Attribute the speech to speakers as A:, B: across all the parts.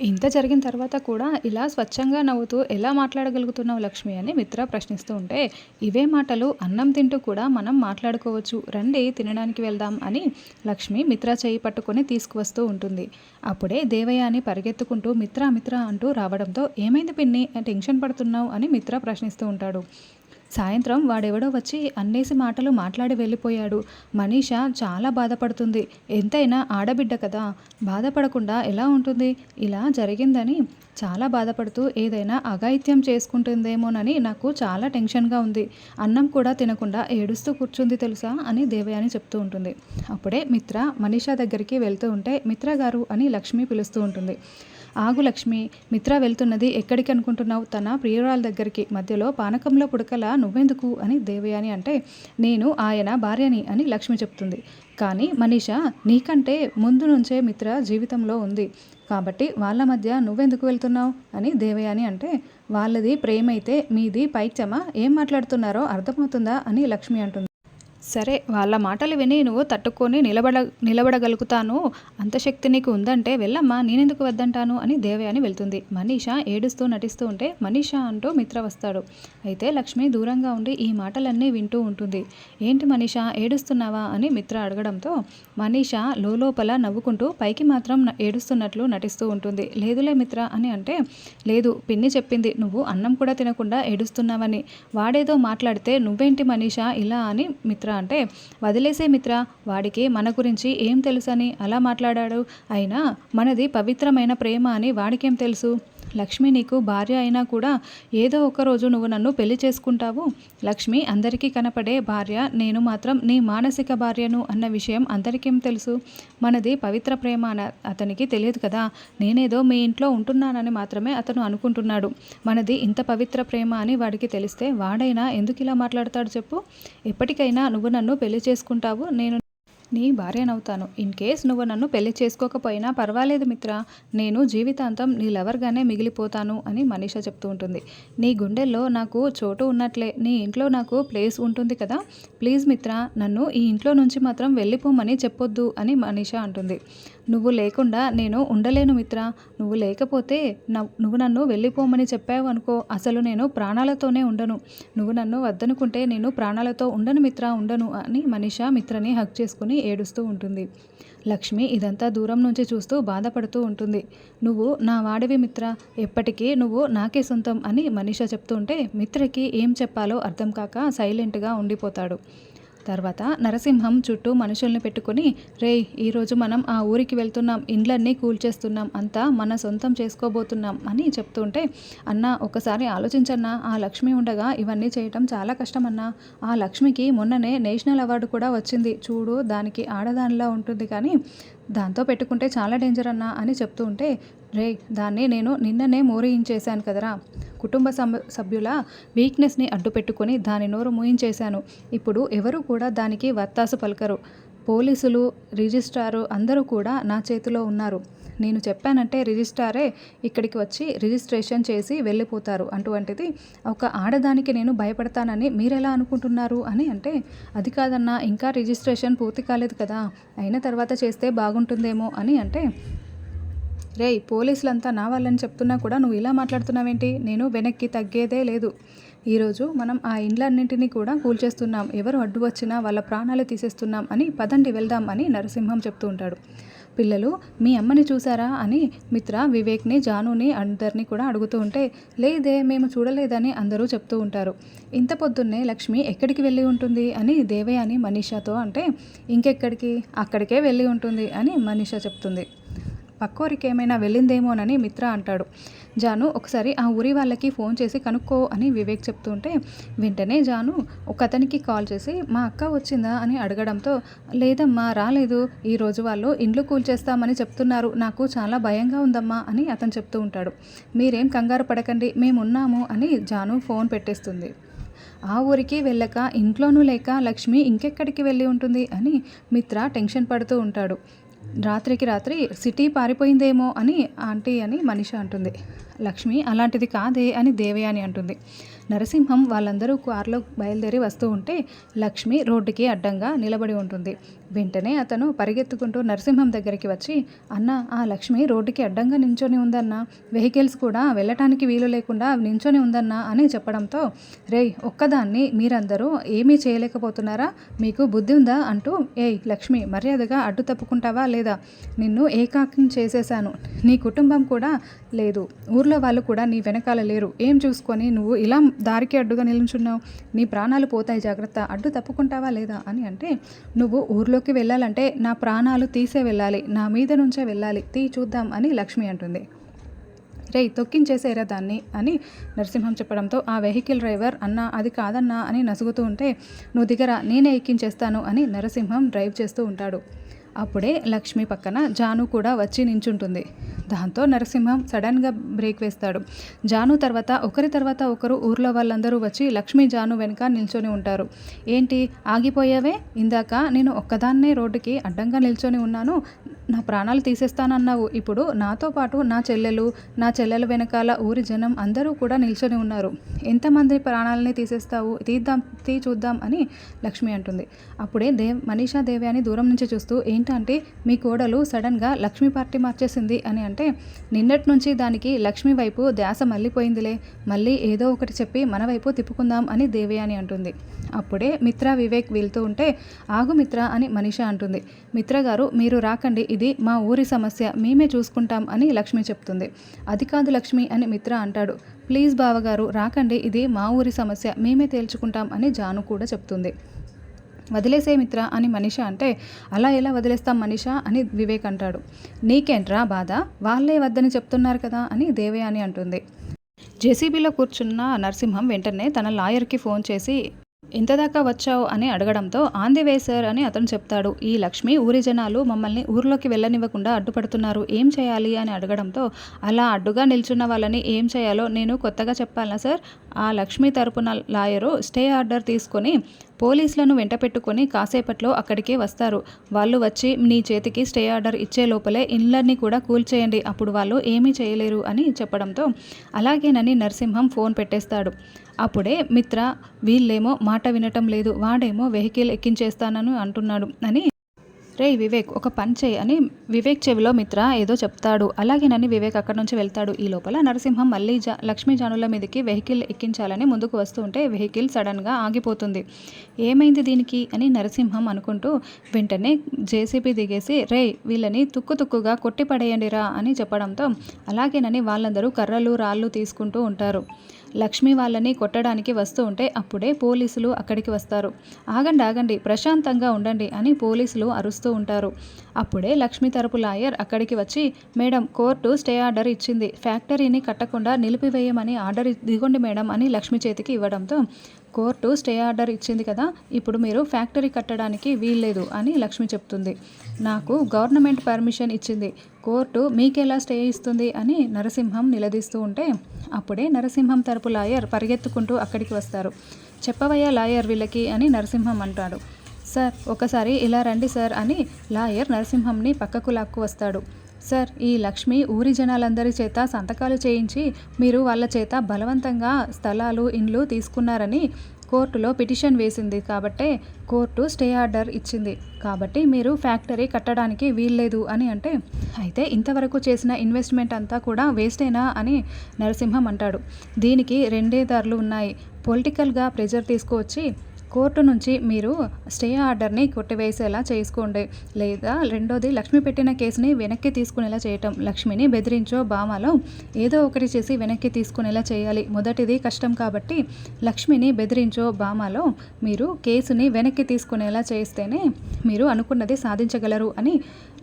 A: ఇంత జరిగిన తర్వాత కూడా ఇలా స్వచ్ఛంగా నవ్వుతూ ఎలా మాట్లాడగలుగుతున్నావు లక్ష్మి అని మిత్ర ప్రశ్నిస్తూ ఉంటే ఇవే మాటలు అన్నం తింటూ కూడా మనం మాట్లాడుకోవచ్చు. రండి తినడానికి వెళ్దాం అని లక్ష్మి మిత్ర చేయి పట్టుకొని తీసుకువస్తూ ఉంటుంది. అప్పుడే దేవయాని పరిగెత్తుకుంటూ మిత్ర మిత్ర అంటూ రావడంతో ఏమైంది పిన్ని? టెన్షన్ పడుతున్నావు? అని మిత్ర ప్రశ్నిస్తూ ఉంటాడు. సాయంత్రం వాడెవడో వచ్చి అన్నేసి మాటలు మాట్లాడి వెళ్ళిపోయాడు. మనీష చాలా బాధపడుతుంది. ఎంతైనా ఆడబిడ్డ కదా బాధపడకుండా ఎలా ఉంటుంది? ఇలా జరిగిందని చాలా బాధపడుతూ ఏదైనా అఘాయిత్యం చేసుకుంటుందేమోనని నాకు చాలా టెన్షన్గా ఉంది. అన్నం కూడా తినకుండా ఏడుస్తూ కూర్చుంది తెలుసా అని దేవయాని చెప్తూ ఉంటుంది. అప్పుడే మిత్ర మనీషా దగ్గరికి వెళ్తూ ఉంటే మిత్ర గారు అని లక్ష్మి పిలుస్తూ ఉంటుంది. ఆగు లక్ష్మి మిత్ర వెళ్తున్నది ఎక్కడికి అనుకుంటున్నావు? తన ప్రియురాల దగ్గరికి. మధ్యలో పానకంలో పుడకల నువ్వెందుకు అని దేవయాని అంటే నేను ఆయన భార్యని అని లక్ష్మి చెప్తుంది. కానీ మనీష నీకంటే ముందు నుంచే మిత్ర జీవితంలో ఉంది. కాబట్టి వాళ్ళ మధ్య నువ్వెందుకు వెళ్తున్నావు అని దేవయాని అంటే వాళ్ళది ప్రేమైతే మీది పైచమ ఏం మాట్లాడుతున్నారో అర్థమవుతుందా అని లక్ష్మి అంటుంది. సరే వాళ్ళ మాటలు విని నువ్వు తట్టుకొని నిలబడ నిలబడగలుగుతాను. అంత శక్తి నీకు ఉందంటే వెళ్ళమ్మా నేనెందుకు వద్దంటాను? అని దేవయాని వెళ్తుంది. మనీష ఏడుస్తూ నటిస్తూ ఉంటే మనీష అంటూ మిత్ర వస్తాడు. అయితే లక్ష్మి దూరంగా ఉండి ఈ మాటలన్నీ వింటూ ఉంటుంది. ఏంటి మనీష ఏడుస్తున్నావా? అని మిత్ర అడగడంతో మనీష లోపల నవ్వుకుంటూ పైకి మాత్రం ఏడుస్తున్నట్లు నటిస్తూ ఉంటుంది. లేదులే మిత్ర అని అంటే లేదు పిన్ని చెప్పింది. నువ్వు అన్నం కూడా తినకుండా ఏడుస్తున్నావని. వాడేదో మాట్లాడితే నువ్వేంటి మనీష ఇలా అని మిత్ర అంటే వదిలేసే మిత్ర వాడికి మన గురించి ఏం తెలుసని అలా మాట్లాడాడు? అయినా మనది పవిత్రమైన ప్రేమ అని వాడికేం తెలుసు? లక్ష్మి నీకు భార్య అయినా కూడా ఏదో ఒక రోజు నువ్వు నన్ను పెళ్ళి చేసుకుంటావు. లక్ష్మి అందరికీ కనపడే భార్య నేను మాత్రం నీ మానసిక భార్యను అన్న విషయం అందరికేం తెలుసు? మనది పవిత్ర ప్రేమ అన అతనికి తెలియదు కదా. నేనేదో మీ ఇంట్లో ఉంటున్నానని మాత్రమే అతను అనుకుంటున్నాడు. మనది ఇంత పవిత్ర ప్రేమ అని వాడికి తెలిస్తే వాడైనా ఎందుకు ఇలా మాట్లాడతాడు చెప్పు? ఎప్పటికైనా నువ్వు నన్ను పెళ్ళి చేసుకుంటావు. నేను నీ భార్యనవుతాను. ఇన్ కేస్ నువ్వు నన్ను పెళ్ళి చేసుకోకపోయినా పర్వాలేదు మిత్ర. నేను జీవితాంతం నీ లవర్గానే మిగిలిపోతాను అని మనీష చెప్తూ ఉంటుంది. నీ గుండెల్లో నాకు చోటు ఉన్నట్లే. నీ ఇంట్లో నాకు ప్లేస్ ఉంటుంది కదా. ప్లీజ్ మిత్ర నన్ను ఈ ఇంట్లో నుంచి మాత్రం వెళ్ళిపోమని చెప్పొద్దు అని మనీష అంటుంది. నువ్వు లేకుండా నేను ఉండలేను మిత్ర. నువ్వు లేకపోతే నువ్వు నన్ను వెళ్ళిపోమని చెప్పావు అనుకో. అసలు నేను ప్రాణాలతోనే ఉండను. నువ్వు నన్ను వద్దనుకుంటే నేను ప్రాణాలతో ఉండను మిత్ర ఉండను అని మనిష మిత్రని హక్ చేసుకుని ఏడుస్తూ ఉంటుంది. లక్ష్మి ఇదంతా దూరం నుంచి చూస్తూ బాధపడుతూ ఉంటుంది. నువ్వు నా వాడివి మిత్ర. ఎప్పటికీ నువ్వు నాకే సొంతం అని మనిష చెప్తూ ఉంటే మిత్రకి ఏం చెప్పాలో అర్థం కాక సైలెంట్గా ఉండిపోతాడు. తర్వాత నరసింహం చుట్టూ మనుషుల్ని పెట్టుకుని రే ఈరోజు మనం ఆ ఊరికి వెళ్తున్నాం ఇండ్లన్నీ కూల్చేస్తున్నాం అంతా మన సొంతం చేసుకోబోతున్నాం అని చెప్తుంటే అన్న ఒకసారి ఆలోచించన్నా ఆ లక్ష్మి ఉండగా ఇవన్నీ చేయటం చాలా కష్టం ఆ లక్ష్మికి మొన్ననే నేషనల్ అవార్డు కూడా వచ్చింది చూడు దానికి ఆడదానిలా ఉంటుంది కానీ దాంతో పెట్టుకుంటే చాలా డేంజర్ అన్నా అని చెప్తూ ఉంటే రే దాన్ని నేను నిన్ననే మోరించేశాను కదరా కుటుంబ సభ్యుల వీక్నెస్ని అడ్డు పెట్టుకొని దాని నోరు మూయించేశాను. ఇప్పుడు ఎవరు కూడా దానికి వత్తాసు పలకరు. పోలీసులు రిజిస్ట్రారు అందరూ కూడా నా చేతిలో ఉన్నారు. నేను చెప్పానంటే రిజిస్ట్రారే ఇక్కడికి వచ్చి రిజిస్ట్రేషన్ చేసి వెళ్ళిపోతారు. అటువంటిది ఒక ఆడదానికి నేను భయపడతానని మీరెలా అనుకుంటున్నారు అని అంటే అది కాదన్నా ఇంకా రిజిస్ట్రేషన్ పూర్తి కాలేదు కదా అయిన తర్వాత చేస్తే బాగుంటుందేమో అని అంటే రేయ్ పోలీసులంతా నా వాళ్ళని చెప్తున్నా కూడా నువ్వు ఇలా మాట్లాడుతున్నావేంటి? నేను వెనక్కి తగ్గేదే లేదు. ఈరోజు మనం ఆ ఇండ్లన్నింటినీ కూడా కూల్చేస్తున్నాం. ఎవరు అడ్డు వచ్చినా వాళ్ళ ప్రాణాలు తీసేస్తున్నాం అని పదండి వెళ్దాం అని నరసింహం చెప్తూ ఉంటాడు. పిల్లలు మీ అమ్మని చూసారా అని మిత్ర వివేక్ని జానుని అందరినీ కూడా అడుగుతూ ఉంటే లేదే మేము చూడలేదని అందరూ చెప్తూ ఉంటారు. ఇంత పొద్దున్నే లక్ష్మి ఎక్కడికి వెళ్ళి ఉంటుంది? అని దేవయాని అని మనీషాతో అంటే ఇంకెక్కడికి? అక్కడికే వెళ్ళి ఉంటుంది అని మనీషా చెప్తుంది. పక్కోరికి ఏమైనా వెళ్ళిందేమోనని మిత్ర అంటాడు. జాను ఒకసారి ఆ ఊరి వాళ్ళకి ఫోన్ చేసి కనుక్కో అని వివేక్ చెప్తుంటే వెంటనే జాను ఒక అతనికి కాల్ చేసి మా అక్క వచ్చిందా అని అడగడంతో లేదమ్మా రాలేదు. ఈరోజు వాళ్ళు ఇండ్లు కూల్చేస్తామని చెప్తున్నారు. నాకు చాలా భయంగా ఉందమ్మా అని అతను చెప్తూ ఉంటాడు. మీరేం కంగారు పడకండి మేమున్నాము అని జాను ఫోన్ పెట్టేస్తుంది. ఆ ఊరికి వెళ్ళక ఇంట్లోనూ లేక లక్ష్మి ఇంకెక్కడికి వెళ్ళి ఉంటుంది అని మిత్ర టెన్షన్ పడుతూ ఉంటాడు. రాత్రికి రాత్రి సిటీ పారిపోయిందేమో అని ఆంటీ అని మనిషి అంటుంది. లక్ష్మి అలాంటిది కాదే అని దేవయాని అంటుంది. నరసింహం వాళ్ళందరూ కారులో బయలుదేరి వస్తూ ఉంటే లక్ష్మి రోడ్డుకి అడ్డంగా నిలబడి ఉంటుంది. వెంటనే అతను పరిగెత్తుకుంటూ నరసింహం దగ్గరికి వచ్చి అన్న ఆ లక్ష్మి రోడ్డుకి అడ్డంగా నించొని ఉందన్న. వెహికల్స్ కూడా వెళ్ళటానికి వీలు లేకుండా నించొని ఉందన్న అని చెప్పడంతో రేయ్ ఒక్కదాన్ని మీరందరూ ఏమీ చేయలేకపోతున్నారా? మీకు బుద్ధి ఉందా? అంటూ ఏయ్ లక్ష్మి మర్యాదగా అడ్డు తప్పుకుంటావా లేదా? నిన్ను ఏకాకం చేసేశాను. నీ కుటుంబం కూడా లేదు. ఊర్లో వాళ్ళు కూడా నీ వెనకాల లేరు. ఏం చూసుకొని నువ్వు ఇలా దారికి అడ్డుగా నిలుచున్నావు? నీ ప్రాణాలు పోతాయి జాగ్రత్త. అడ్డు తప్పుకుంటావా లేదా? అని అంటే నువ్వు ఊర్లోకి వెళ్ళాలంటే నా ప్రాణాలు తీసే వెళ్ళాలి నా మీద నుంచే వెళ్ళాలి తీ చూద్దాం అని లక్ష్మి అంటుంది. రేయ్ తొక్కించేసేరా దాన్ని అని నరసింహం చెప్పడంతో ఆ వెహికల్ డ్రైవర్ అన్న అది కాదన్నా అని నసుగుతూ ఉంటే నువ్వు దిగరా నేనే ఎక్కించేస్తాను అని నరసింహం డ్రైవ్ చేస్తూ ఉంటాడు. అప్పుడే లక్ష్మి పక్కన జాను కూడా వచ్చి నించుంటుంది. దాంతో నరసింహం సడన్గా బ్రేక్ వేస్తాడు. జాను తర్వాత ఒకరి తర్వాత ఒకరు ఊర్లో వాళ్ళందరూ వచ్చి లక్ష్మి జాను వెనుక నిల్చొని ఉంటారు. ఏంటి ఆగిపోయావే? ఇందాక నేను ఒక్కదాన్నే రోడ్డుకి అడ్డంగా నిల్చొని ఉన్నాను. నా ప్రాణాలు తీసేస్తానన్నావు. ఇప్పుడు నాతో పాటు నా చెల్లెలు నా చెల్లెల వెనకాల ఊరి జనం అందరూ కూడా నిల్చొని ఉన్నారు. ఎంతమంది ప్రాణాలని తీసేస్తావు? తీద్దాం తీ చూద్దాం అని లక్ష్మి అంటుంది. అప్పుడే దేవ్ మనీషా దేవి అని దూరం నుంచి చూస్తూ ఏంటంటే మీ కోడలు సడన్గా లక్ష్మి పార్టీ మార్చేసింది అని అంటే నిన్నటి నుంచి దానికి లక్ష్మి వైపు ధ్యాస మళ్ళీపోయిందిలే. మళ్ళీ ఏదో ఒకటి చెప్పి మన వైపు తిప్పుకుందాం అని దేవి అని అంటుంది. అప్పుడే మిత్ర వివేక్ వెళ్తూ ఉంటే ఆగు మిత్ర అని మనిష అంటుంది. మిత్ర గారు మీరు రాకండి ఇది మా ఊరి సమస్య మేమే చూసుకుంటాం అని లక్ష్మి చెప్తుంది. అది కాదు లక్ష్మి అని మిత్ర అంటాడు. ప్లీజ్ బావగారు రాకండి ఇది మా ఊరి సమస్య మేమే తేల్చుకుంటాం అని జాను కూడా చెప్తుంది. వదిలేసే మిత్ర అని మనిష అంటే అలా ఎలా వదిలేస్తాం మనిష అని వివేక్ అంటాడు. నీకేంట్రా బాధ? వాళ్ళే వద్దని చెప్తున్నారు కదా అని దేవయాని అంటుంది. జేసీబీలో కూర్చున్న నరసింహం వెంటనే తన లాయర్కి ఫోన్ చేసి ఇంతదాకా వచ్చావు అని అడగడంతో ఆన్ ది వే సార్ అని అతను చెప్తాడు. ఈ లక్ష్మి ఊరి జనాలు మమ్మల్ని ఊర్లోకి వెళ్ళనివ్వకుండా అడ్డుపడుతున్నారు. ఏం చేయాలి అని అడగడంతో అలా అడ్డుగా నిల్చున్న వాళ్ళని ఏం చేయాలో నేను కొత్తగా చెప్పాలా సార్? ఆ లక్ష్మి తరపున లాయరు స్టే ఆర్డర్ తీసుకొని పోలీసులను వెంట పెట్టుకొని కాసేపట్లో అక్కడికే వస్తారు. వాళ్ళు వచ్చి నీ చేతికి స్టే ఆర్డర్ ఇచ్చే లోపలే ఇళ్ళన్నీ కూడా కూల్చేయండి. అప్పుడు వాళ్ళు ఏమీ చేయలేరు అని చెప్పడంతో అలాగేనని నరసింహం ఫోన్ పెట్టేస్తాడు. అప్పుడే మిత్ర వీళ్ళేమో మాట వినటం లేదు వాడేమో వెహికల్ ఎక్కించేస్తానని అంటున్నాడు అని రే వివేక్ ఒక పని చేయి అని వివేక్ చెవిలో మిత్ర ఏదో చెప్తాడు. అలాగేనని వివేక్ అక్కడి నుంచి వెళ్తాడు. ఈ లోపల నరసింహం మళ్ళీ జా లక్ష్మీ జానుల మీదకి వెహికల్ ఎక్కించాలని ముందుకు వస్తూ ఉంటే వెహికల్ సడన్గా ఆగిపోతుంది. ఏమైంది దీనికి? అని నరసింహం అనుకుంటూ వెంటనే జేసీబీ దిగేసి రే వీళ్ళని తుక్కు తుక్కుగా కొట్టి పడేయండిరా అని చెప్పడంతో అలాగేనని వాళ్ళందరూ కర్రలు రాళ్ళు తీసుకుంటూ ఉంటారు. లక్ష్మి వాళ్ళని కొట్టడానికి వస్తూ ఉంటే అప్పుడే పోలీసులు అక్కడికి వస్తారు. ఆగండి ఆగండి ప్రశాంతంగా ఉండండి అని పోలీసులు అరుస్తూ ఉంటారు. అప్పుడే లక్ష్మి తరపు లాయర్ అక్కడికి వచ్చి మేడం కోర్టు స్టే ఆర్డర్ ఇచ్చింది. ఫ్యాక్టరీని కట్టకుండా నిలిపివేయమని ఆర్డర్ దిగొండి మేడం అని లక్ష్మి చేతికి ఇవ్వడంతో కోర్టు స్టే ఆర్డర్ ఇచ్చింది కదా ఇప్పుడు మీరు ఫ్యాక్టరీ కట్టడానికి వీల్లేదు అని లక్ష్మి చెప్తుంది. నాకు గవర్నమెంట్ పర్మిషన్ ఇచ్చింది. కోర్టు మీకెలా స్టే ఇస్తుంది అని నరసింహం నిలదీస్తూ ఉంటే అప్పుడే నరసింహం తరపు లాయర్ పరిగెత్తుకుంటూ అక్కడికి వస్తారు. చెప్పవయ్యా లాయర్ వీళ్ళకి అని నరసింహం అంటాడు. సార్ ఒకసారి ఇలా రండి సార్ అని లాయర్ నరసింహంని పక్కకు లాక్కు వస్తాడు సార్ ఈ లక్ష్మి ఊరి జనాలందరి చేత సంతకాలు చేయించి మీరు వాళ్ళ చేత బలవంతంగా స్థలాలు ఇండ్లు తీసుకున్నారని కోర్టులో పిటిషన్ వేసింది. కాబట్టే కోర్టు స్టే ఆర్డర్ ఇచ్చింది. కాబట్టి మీరు ఫ్యాక్టరీ కట్టడానికి వీల్లేదు అని అంటే అయితే ఇంతవరకు చేసిన ఇన్వెస్ట్మెంట్ అంతా కూడా వేస్టేనా అని నరసింహం అంటాడు. దీనికి రెండే దారులు ఉన్నాయి. పొలిటికల్గా ప్రెజర్ తీసుకువచ్చి కోర్టు నుంచి మీరు స్టే ఆర్డర్ని కొట్టివేసేలా చేసుకోండి. లేదా రెండోది లక్ష్మి పెట్టిన కేసుని వెనక్కి తీసుకునేలా చేయటం. లక్ష్మిని బెదిరించో బామాలో ఏదో ఒకటి చేసి వెనక్కి తీసుకునేలా చేయాలి. మొదటిది కష్టం కాబట్టి లక్ష్మిని బెదిరించో బామాలో మీరు కేసుని వెనక్కి తీసుకునేలా చేస్తేనే మీరు అనుకున్నది సాధించగలరు అని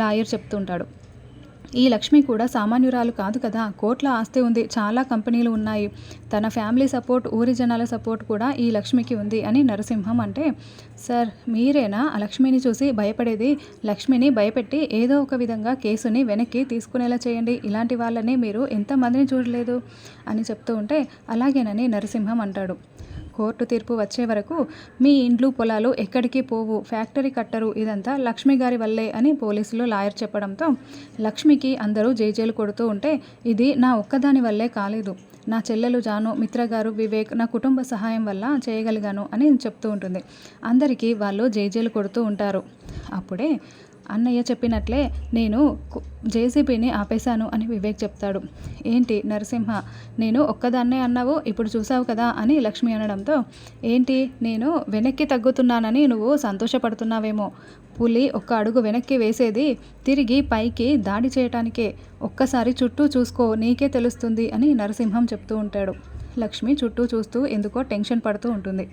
A: లాయర్ చెప్తుంటాడు. ఈ లక్ష్మి కూడా సామాన్యురాలు కాదు కదా. కోట్ల ఆస్తి ఉంది. చాలా కంపెనీలు ఉన్నాయి. తన ఫ్యామిలీ సపోర్ట్ ఊరి జనాల సపోర్ట్ కూడా ఈ లక్ష్మికి ఉంది అని నరసింహం అంటే సార్ మీరేనా ఆ లక్ష్మిని చూసి భయపడేది లక్ష్మిని భయపెట్టి ఏదో ఒక విధంగా కేసుని వెనక్కి తీసుకునేలా చేయండి. ఇలాంటి వాళ్ళని మీరు ఎంతమందిని చూడలేదు అని చెప్తూ ఉంటే అలాగేనని నరసింహం అంటాడు. కోర్టు తీర్పు వచ్చే వరకు మీ ఇండ్లు పొలాలు ఎక్కడికి పోవు ఫ్యాక్టరీ కట్టరు ఇదంతా లక్ష్మి గారి వల్లే అని పోలీసులు లాయర్ చెప్పడంతో లక్ష్మికి అందరూ జేజేలు కొడుతూ ఉంటే ఇది నా ఒక్కదాని వల్లే కాలేదు. నా చెల్లెలు జాను మిత్రగారు వివేక్ నా కుటుంబ సహాయం వల్ల చేయగలిగాను అని చెప్తూ ఉంటుంది. అందరికీ వాళ్ళు జేజేలు కొడుతూ ఉంటారు. అప్పుడే అన్నయ్య చెప్పినట్లే నేను జేసీబీని ఆపేశాను అని వివేక్ చెప్తాడు. ఏంటి నరసింహ నేను ఒక్కదాన్నే అన్నావు ఇప్పుడు చూసావు కదా అని లక్ష్మి అనడంతో ఏంటి నేను వెనక్కి తగ్గుతున్నానని నువ్వు సంతోషపడుతున్నావేమో. పులి ఒక్క అడుగు వెనక్కి వేసేది తిరిగి పైకి దాడి చేయటానికే. ఒక్కసారి చుట్టూ చూసుకో నీకే తెలుస్తుంది అని నరసింహం చెప్తూ ఉంటాడు. లక్ష్మి చుట్టూ చూస్తూ ఎందుకో టెన్షన్ పడుతూ ఉంటుంది.